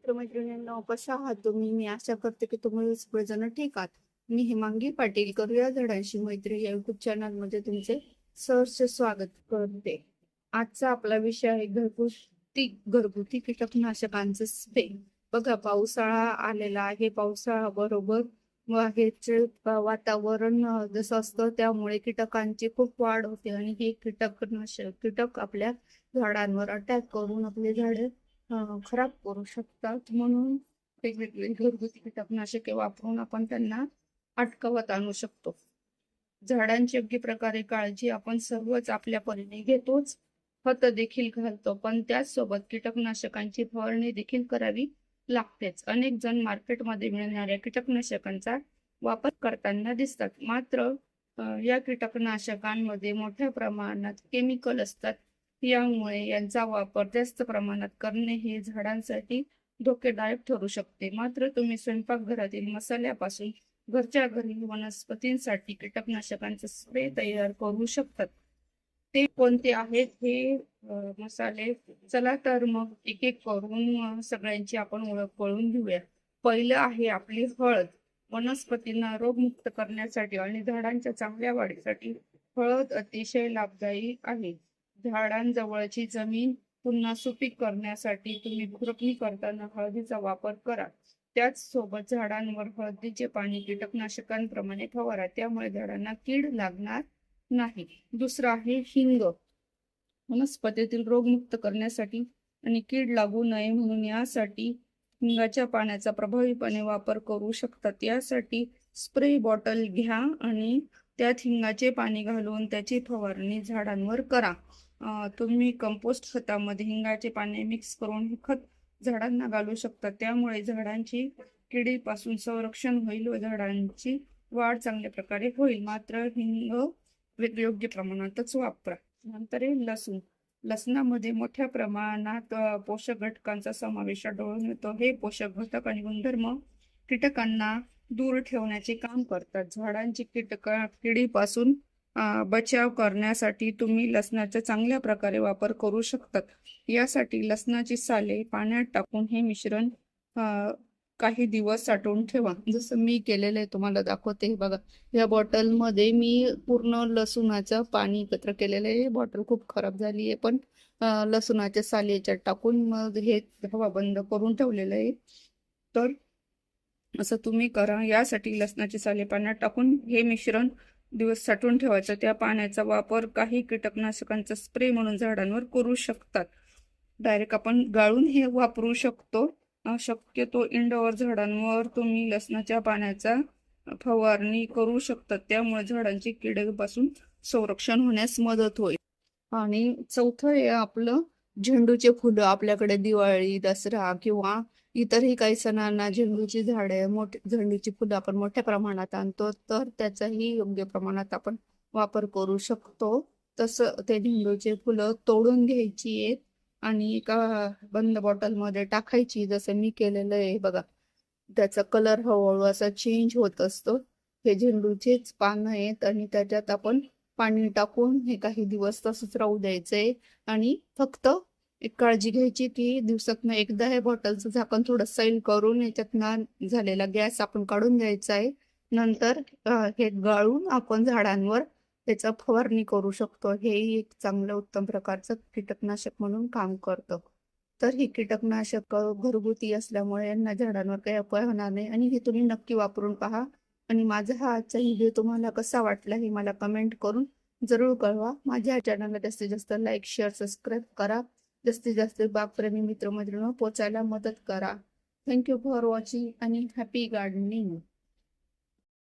मित्रमैत्रिणींना कशा आहात तुम्ही? मी आशा करते की तुम्ही सगळेजण ठीक आहात. मी हेमांगी पाटील करूया झाडांशी मैत्री या युट्यूब चॅनलमध्ये तुमचे सहर्ष स्वागत करते. आजचा आपला विषय आहे घरगुती घरगुती कीटकनाशकांचे स्प्रे. बघा पावसाळा आलेला आहे. पावसाळा बरोबर हेचे वातावरण जसं असतं त्यामुळे कीटकांची खूप वाढ होते आणि हे कीटकनाशक कीटक आपल्या झाडांवर अटॅक करून आपली झाडे खराब करू शकतात. म्हणून वेगवेगळी घरगुती कीटकनाशके वापरून आपण त्यांना अटकवत आणू शकतो. झाडांची योग्य प्रकारे काळजी आपण सर्वच आपल्या परीने घेतोच. खत देखील घालतो पण त्याचसोबत कीटकनाशकांची फवारणी देखील करावी लागतेच. अनेक जण मार्केटमध्ये मिळणाऱ्या कीटकनाशकांचा वापर करताना दिसतात. मात्र या कीटकनाशकांमध्ये मोठ्या प्रमाणात केमिकल असतात. यामुळे यांचा वापर जास्त प्रमाणात करणे हे झाडांसाठी धोकेदायक ठरू शकते. मात्र तुम्ही स्वयंपाकघरातील मसाल्यापासून घरच्या घरी वनस्पतींसाठी कीटकनाशकांचे स्प्रे तयार करू शकतात. ते कोणते आहेत? हे मसाले. चला तर मग एक एक करून सगळ्यांची आपण ओळख करून घेऊया. पहिलं आहे आपली हळद. वनस्पतींना रोगमुक्त करण्यासाठी आणि झाडांच्या चांगल्या वाढीसाठी हळद अतिशय लाभदायी आहे. झाडांजवळची जमीन पुन्हा सुपीक करण्यासाठी तुम्ही खुरपणी करताना हळदीचा वापर करा. त्याच सोबत झाडांवर हळदीचे पाणी कीटकनाशकांप्रमाणे फवारा. त्यामुळे झाडांना कीड लागणार नाही. दुसरं आहे हिंग. वनस्पतीतील रोगमुक्त करण्यासाठी आणि कीड लागू नये म्हणून यासाठी हिंगाच्या पाण्याचा प्रभावीपणे वापर करू शकतात यासाठी स्प्रे बॉटल घ्या आणि त्यात हिंगाचे पाणी घालून त्याची फवारणी झाडांवर करा. तुम्ही कंपोस्ट खतामध्ये हिंगाचे पाणी मिक्स करून हे खत झाडांना घालू शकता. त्यामुळे झाडांची किडीपासून संरक्षण होईल व झाडांची वाढ चांगल्या प्रकारे होईल. मात्र हिंग योग्य प्रमाणातच वापरा. नंतर आहे लसूण. लसणामध्ये मोठ्या प्रमाणात पोषक घटकांचा समावेश आढळून येतो. हे पोषक घटक आणि गुणधर्म कीटकांना दूर ठेवण्याचे काम करतात. झाडांची कीटका किडीपासून बचाव करण्यासाठी तुम्ही लसणाचा चांगल्या प्रकारे वापर करू शकतात. यासाठी लसणाची साले पाण्यात टाकून हे मिश्रण काही दिवस साठवून ठेवा. जसं मी केलेलं आहे तुम्हाला दाखवते. हे बघा या बॉटलमध्ये मी पूर्ण लसूणाचं पाणी एकत्र केलेलं आहे. बॉटल खूप खराब झाली आहे पण लसुणाच्या लसूणाच्या साली याच्यात टाकून मग हे हवा बंद करून ठेवलेलं आहे. तर असं तुम्ही करा. यासाठी लसणाची साले पाण्यात टाकून हे मिश्रण दिवस साठवून ठेवायचं. त्या पाण्याचा वापर काही कीटकनाशकांचा स्प्रे म्हणून झाडांवर करू शकतात. डायरेक्ट आपण गाळून हे वापरू शकतो. शक्यतो इंडोवर झाडांवर तुम्ही लसणाच्या पाण्याचा फवारणी करू शकतात. त्यामुळे झाडांची किडीपासून संरक्षण होण्यास मदत होईल. आणि चौथं आहे आपलं झेंडूचे फुलं आपल्याकडे दिवाळी दसरा किंवा इतरही काही सणांना झेंडूची झाडे मोठे झेंडूची फुलं आपण मोठ्या प्रमाणात आणतो तर त्याचाही योग्य प्रमाणात आपण वापर करू शकतो. तसं ते झेंडूचे फुलं तोडून घ्यायची आहेत आणि एका बंद बॉटलमध्ये टाकायची जसं मी केलेलं आहे. बघा त्याचा कलर हळूहळू असा चेंज होत असतो. हे झेंडूचेच पानं आहेत आणि त्याच्यात आपण पाणी टाकून हे काही दिवस तसंच राहू द्यायचंय. आणि फक्त एक काळजी घ्यायची की दिवसातनं एकदा हे बॉटलचं झाकण थोडं सैल करून याच्यातनं झालेला गॅस आपण काढून घ्यायचा आहे. नंतर हे गाळून आपण झाडांवर त्याचा फवारणी करू शकतो. हेही एक चांगलं उत्तम प्रकारचं कीटकनाशक म्हणून काम करतं. तर ही कीटकनाशक घरगुती असल्यामुळे यांना झाडांवर काही अपाय होणार नाही. आणि हे तुम्ही नक्की वापरून पहा. आणि माझा हा आजचा व्हिडिओ तुम्हाला कसा वाटला हे मला कमेंट करून जरूर कळवा. माझ्या चॅनलला जास्तीत जास्त लाईक शेअर सबस्क्राईब करा. जास्तीत जास्त बागप्रेमी मित्रमैत्रिणी पोचायला मदत करा. थँक्यू फॉर वॉचिंग आणि हॅपी गार्डनिंग